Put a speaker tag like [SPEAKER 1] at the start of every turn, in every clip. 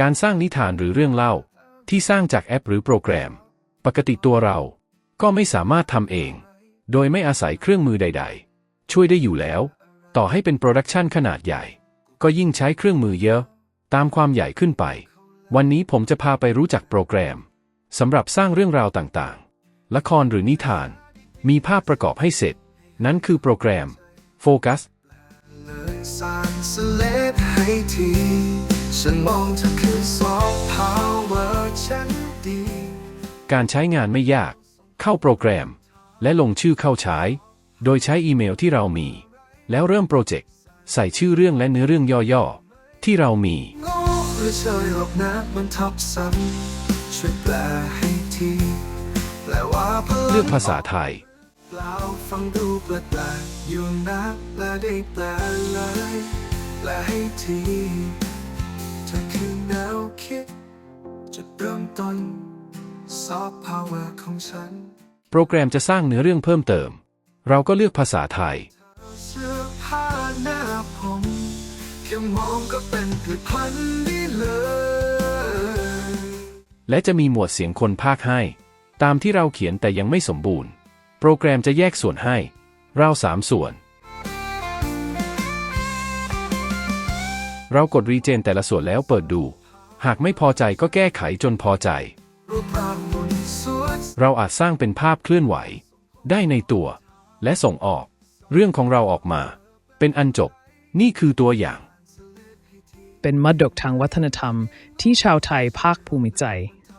[SPEAKER 1] การสร้างนิทานหรือเรื่องเล่า ที่สร้างจากแอปหรือโปรแกรม ปกติตัวเรา ก็ไม่สามารถทำเอง โดยไม่อาศัยเครื่องมือใด ๆ ช่วยได้อยู่แล้ว ต่อให้เป็นโปรดักชันขนาดใหญ่ ก็ยิ่งใช้เครื่องมือเยอะ ตามความใหญ่ขึ้นไป วันนี้ผมจะพาไปรู้จักโปรแกรมสำหรับสร้างเรื่องราวต่างๆ ละครหรือนิทาน มีภาพประกอบให้เสร็จ นั้นคือโปรแกรมโฟกัส
[SPEAKER 2] ให้ที ฉันมองเธอคือซอฟต์พาวเวอร์ฉันดี
[SPEAKER 1] การใช้งานไม่ยาก เข้าโปรแกรม และลงชื่อเข้าใช้ โดยใช้อีเมลที่เรามี แล้วเริ่มโปรเจกต์ ใส่ชื่อเรื่องและเนื้อเรื่องย่อๆ ที่เรามี
[SPEAKER 2] โง่หรือเชยหรอกนะมันทับซ้ำช่วยแปลให้ทีแปลว่าพลัง
[SPEAKER 1] เลือกภาษาไทย
[SPEAKER 2] เปล่าฟังดูแปลกๆอยู่นะแปลได้แปลเลยแปลให้ที
[SPEAKER 1] โปรแกรมจะสร้างเนื้อเรื่องเพิ่มเติม เราก็เลือกภาษาไทย
[SPEAKER 2] เสื้อผ้าหน้าผมแค่มองก็เป็นผลิตภัณฑ์นี้เลย
[SPEAKER 1] และจะมีหมวดเสียงคนภาคให้ ตามที่เราเขียนแต่ยังไม่สมบูรณ์ โปรแกรมจะแยกส่วนให้ เราสามส่วน เรากดรีเจนแต่ละส่วนแล้วเปิดดู หากไม่พอใจก็แก้ไขจนพอใจ
[SPEAKER 2] รูปร่างหุ่นสวย
[SPEAKER 1] เราอาจสร้างเป็นภาพเคลื่อนไหว ได้ในตัว และส่งออก เรื่องของเราออกมา เป็นอันจบ นี่คือตัวอย่าง
[SPEAKER 3] เป็นมรดกทางวัฒนธรรมที่ชาวไทยภาคภูมิใจ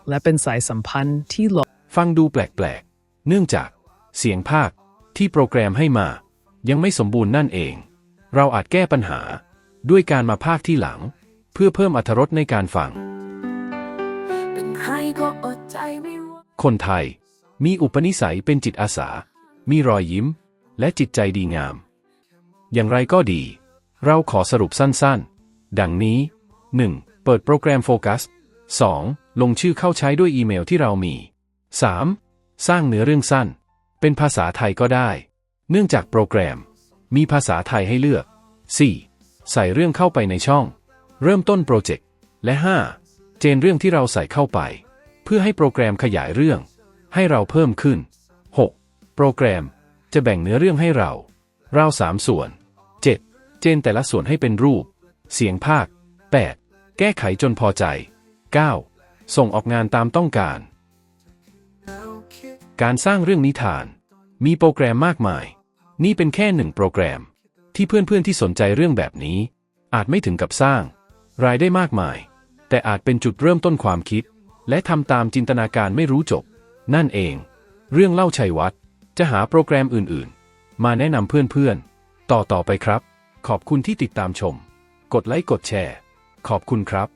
[SPEAKER 3] และเป็นสายสัมพันธ์ที่หล
[SPEAKER 1] ฟังดูแปลกๆ เนื่องจาก เสียงภาคที่โปรแกรมให้มา ยังไม่สมบูรณ์นั่นเอง เราอาจแก้ปัญหา ด้วยการมาภาคที่หลัง เพื่อเพิ่มอรรถรสในการฟัง
[SPEAKER 4] เป็น ใครก็อดใจไม่ไหว
[SPEAKER 1] คนไทยมีอุปนิสัยเป็นจิตอาสา มีรอยยิ้ม และจิตใจดีงาม อย่างไรก็ดี เราขอสรุปสั้นๆ ดังนี้ 1. เปิดโปรแกรมโฟกัส 2. ลงชื่อเข้าใช้ด้วยอีเมลที่เรามี 3. สร้างเนื้อเรื่องสั้น เป็นภาษาไทยก็ได้ เนื่องจากโปรแกรม มีภาษาไทยให้เลือก 4. ใส่เรื่องเข้าไปในช่อง เริ่มต้นโปรเจกต์ และ 5. เจนเรื่องที่เราใส่เข้าไป เพื่อให้โปรแกรมขยายเรื่อง ให้เราเพิ่มขึ้น 6. โปรแกรมจะแบ่งเนื้อเรื่องให้เรา เราสามส่วน 7. เจนแต่ละส่วนให้เป็นรูป เสียงภาค 8. แก้ไขจนพอใจ 9. ส่งออกงานตามต้องการ การสร้างเรื่องนิทาน มีโปรแกรมมากมาย นี่เป็นแค่หนึ่งโปรแกรม ที่เพื่อนๆที่สนใจเรื่องแบบนี้ อาจไม่ถึงกับสร้าง รายได้มากมาย แต่อาจเป็นจุดเริ่มต้นความคิด และทำตามจินตนาการไม่รู้จบ นั่นเอง เรื่องเล่าชัยวัฒน์จะหาโปรแกรมอื่นๆ มาแนะนำเพื่อนๆ ต่อๆไปครับ ขอบคุณที่ติดตามชม กดไลค์กดแชร์ ขอบคุณครับ